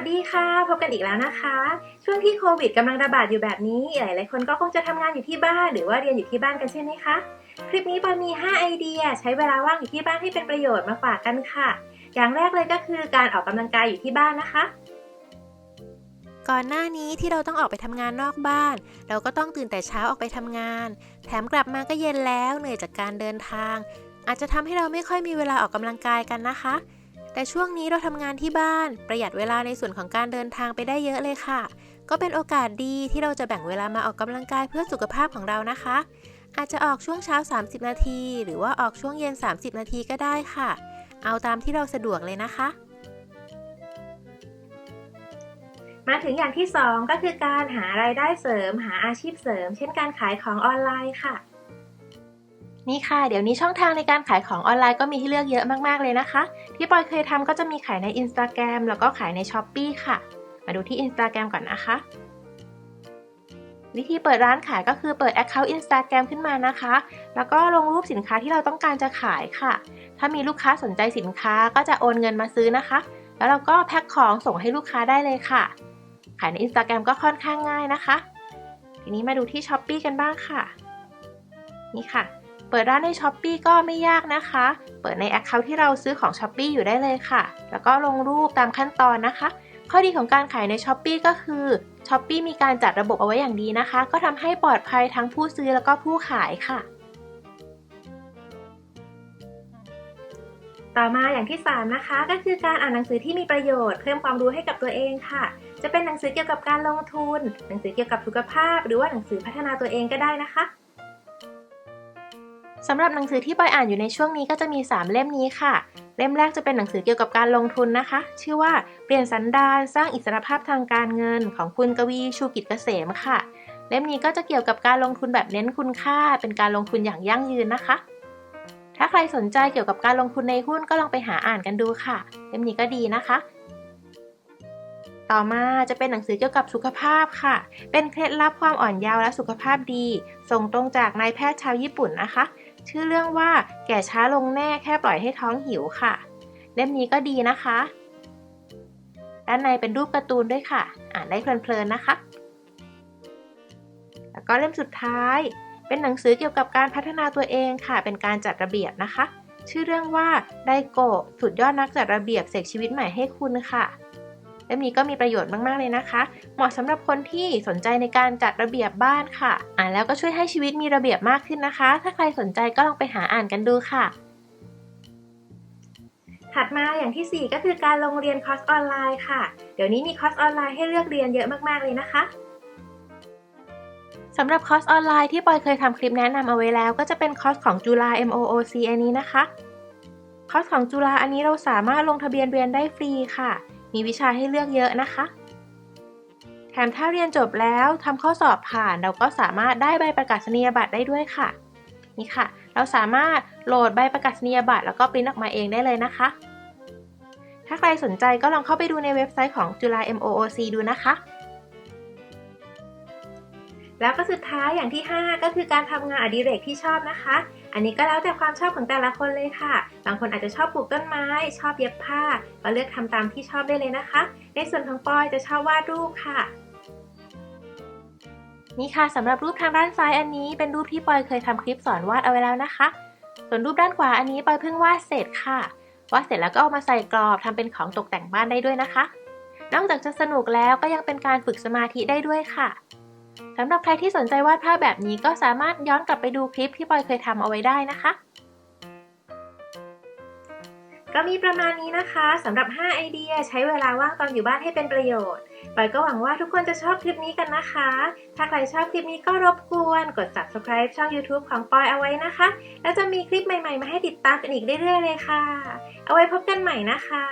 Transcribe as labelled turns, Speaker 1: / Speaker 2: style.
Speaker 1: วัสดีค่ะ พบกันอีกแล้วนะคะ ช่วงที่โควิดกำลังระบาดอยู่แบบนี้ หลายๆคนก็คงจะทำงานอยู่ที่บ้าน หรือว่าเรียนอยู่ที่บ้านกันใช่ไหมคะ คลิปนี้ปอยมี 5 ไอเดีย ใช้เวลาว่างอยู่ที่บ้านให้เป็นประโยชน์มาฝากกันค่ะ อย่างแรกเลยก็คือการออกกำลังกายอยู่ที่บ้านนะคะ
Speaker 2: ก่อนหน้านี้ที่เราต้องออกไปทำงานนอกบ้าน เราก็ต้องตื่นแต่เช้าออกไปทำงาน แถมกลับมาก็เย็นแล้วเหนื่อยจากการเดินทาง อาจจะทำให้เราไม่ค่อยมีเวลาออกกำลังกายกันนะคะ แต่ช่วงนี้เราทำงานที่บ้านประหยัดเวลาในส่วนของการเดินทางไปได้เยอะเลยค่ะ ก็เป็นโอกาสดีที่เราจะแบ่งเวลามาออกกำลังกายเพื่อสุขภาพของเรานะคะ อาจจะออกช่วงเช้า 30 นาที หรือว่าออกช่วงเย็น 30 นาทีก็ได้ค่ะ เอาตามที่เราสะดวกเลยนะคะ
Speaker 1: มาถึงอย่างที่ 2 ก็คือการหารายได้เสริม หาอาชีพเสริม เช่นการขายของออนไลน์ค่ะ นี่ค่ะ เดี๋ยวนี้ช่องทางในการขายของออนไลน์ก็มีให้เลือกเยอะมากๆเลยนะคะ ที่ปอยเคยทำก็จะมีขายใน Instagram แล้วก็ขายใน s h อ p e e ค่ะ มาดูที่ Instagram ก่อนนะคะ วิธีเปิดร้านขายก็คือเปิด Account Instagram ขึ้นมานะคะ แล้วก็ลงรูปสินค้าที่เราต้องการจะขายค่ะ ถ้ามีลูกค้าสนใจสินค้าก็จะโอนเงินมาซื้อนะคะ แล้วเราก็แพ็คของส่งให้ลูกค้าได้เลยค่ะ ขายใน Instagram ก็ค่อนข้างง่ายนะคะ ทีนี้มาดูที่ s h อ p e e กันบ้างค่ะ นี่ค่ะ เปิดร้านใน s h อ p e e ก็ไม่ยากนะคะ เปิดใน Account ที่เราซื้อของ s h อ p e e อยู่ได้เลยค่ะ แล้วก็ลงรูปตามขั้นตอนนะคะ ข้อดีของการขายใน s h อ p e e ก็คือ s h อ p e e มีการจัดระบบเอาไว้อย่างดีนะคะ ก็ทำให้ปลอดภัยทั้งผู้ซื้อแล้วก็ผู้ขายค่ะต่อมาอย่างที่ 3 นะคะ ก็คือการอ่านหนังสือที่มีประโยชน์เพิ่มความรู้ให้กับตัวเองค่ะ จะเป็นหนังสือเกี่ยวกับการลงทุน หนังสือเกี่ยวกับสุขภาพ หรือว่าหนังสือพัฒนาตัวเองก็ได้นะคะ สำหรับหนังสือที่ปอยอ่านอยู่ในช่วงนี้ก็จะมี 3 เล่มนี้ค่ะ เล่มแรกจะเป็นหนังสือเกี่ยวกับการลงทุนนะคะ ชื่อว่าเปลี่ยนสันดานสร้างอิสรภาพทางการเงินของคุณกวีชูกิจเกษมค่ะ เล่มนี้ก็จะเกี่ยวกับการลงทุนแบบเน้นคุณค่า เป็นการลงทุนอย่างยั่งยืนนะคะ ถ้าใครสนใจเกี่ยวกับการลงทุนในหุ้นก็ลองไปหาอ่านกันดูค่ะ เล่มนี้ก็ดีนะคะ ต่อมาจะเป็นหนังสือเกี่ยวกับสุขภาพค่ะ เป็นเคล็ดลับความอ่อนเยาว์และสุขภาพดี ส่งตรงจากนายแพทย์ชาวญี่ปุ่นนะคะ ชื่อเรื่องว่าแก่ช้าลงแน่แค่ปล่อยให้ท้องหิวค่ะ เล่มนี้ก็ดีนะคะ ด้านในเป็นรูปการ์ตูนด้วยค่ะ อ่านได้เพลินๆนะคะ แล้วก็เล่มสุดท้าย เป็นหนังสือเกี่ยวกับการพัฒนาตัวเองค่ะ เป็นการจัดระเบียบนะคะ ชื่อเรื่องว่าไดโกสุดยอดนักจัดระเบียบเสกชีวิตใหม่ให้คุณค่ะ เล่มนี้ก็มีประโยชน์มากๆเลยนะคะ เหมาะสำหรับคนที่สนใจในการจัดระเบียบบ้านค่ะ อ่านแล้วก็ช่วยให้ชีวิตมีระเบียบมากขึ้นนะคะ ถ้าใครสนใจก็ลองไปหาอ่านกันดูค่ะถัดมาอย่างที่ 4 ก็คือการลงเรียนคอร์สออนไลน์ค่ะ เดี๋ยวนี้มีคอร์สออนไลน์ให้เลือกเรียนเยอะมากๆเลยนะคะสำหรับคอร์สออนไลน์ที่ปอยเคยทำคลิปแนะนำเอาไว้แล้ว ก็จะเป็นคอร์สของจุฬา MOOC อันนี้นะคะ คอร์สของจุฬาอันนี้เราสามารถลงทะเบียนเรียนได้ฟรีค่ะ มีวิชาให้เลือกเยอะนะคะ แถมถ้าเรียนจบแล้วทำข้อสอบผ่านเราก็สามารถได้ใบประกาศนียบัตรได้ด้วยค่ะ นี่ค่ะ เราสามารถโหลดใบประกาศนียบัตรแล้วก็ปริ้นออกมาเองได้เลยนะคะ ถ้าใครสนใจก็ลองเข้าไปดูในเว็บไซต์ของจุฬา MOOC ดูนะคะแล้วก็สุดท้ายอย่างที่ 5 ก็คือการทำงานอดิเรกที่ชอบนะคะ อันนี้ก็แล้วแต่ความชอบของแต่ละคนเลยค่ะ บางคนอาจจะชอบปลูกต้นไม้ ชอบเย็บผ้า ก็เลือกทำตามที่ชอบได้เลยนะคะ ในส่วนของปอยจะชอบวาดรูปค่ะนี่ค่ะสำหรับรูปทางด้านซ้ายอันนี้เป็นรูปที่ปอยเคยทำคลิปสอนวาดเอาไว้แล้วนะคะ ส่วนรูปด้านขวาอันนี้ปอยเพิ่งวาดเสร็จค่ะวาดเสร็จแล้วก็เอามาใส่กรอบทำเป็นของตกแต่งบ้านได้ด้วยนะคะ นอกจากจะสนุกแล้วก็ยังเป็นการฝึกสมาธิได้ด้วยค่ะ สำหรับใครที่สนใจวาดภาพแบบนี้ก็สามารถย้อนกลับไปดูคลิปที่ปอยเคยทำเอาไว้ได้นะคะ ก็มีประมาณนี้นะคะสำหรับ 5 ไอเดียใช้เวลาว่างตอนอยู่บ้านให้เป็นประโยชน์ปอยก็หวังว่าทุกคนจะชอบคลิปนี้กันนะคะ ถ้าใครชอบคลิปนี้ก็รบกวน กด subscribe ช่อง YouTube ของปอยเอาไว้นะคะ แล้วจะมีคลิปใหม่ๆ มาให้ติดตามกันอีกเรื่อยๆเลยค่ะ เอาไว้พบกันใหม่นะคะ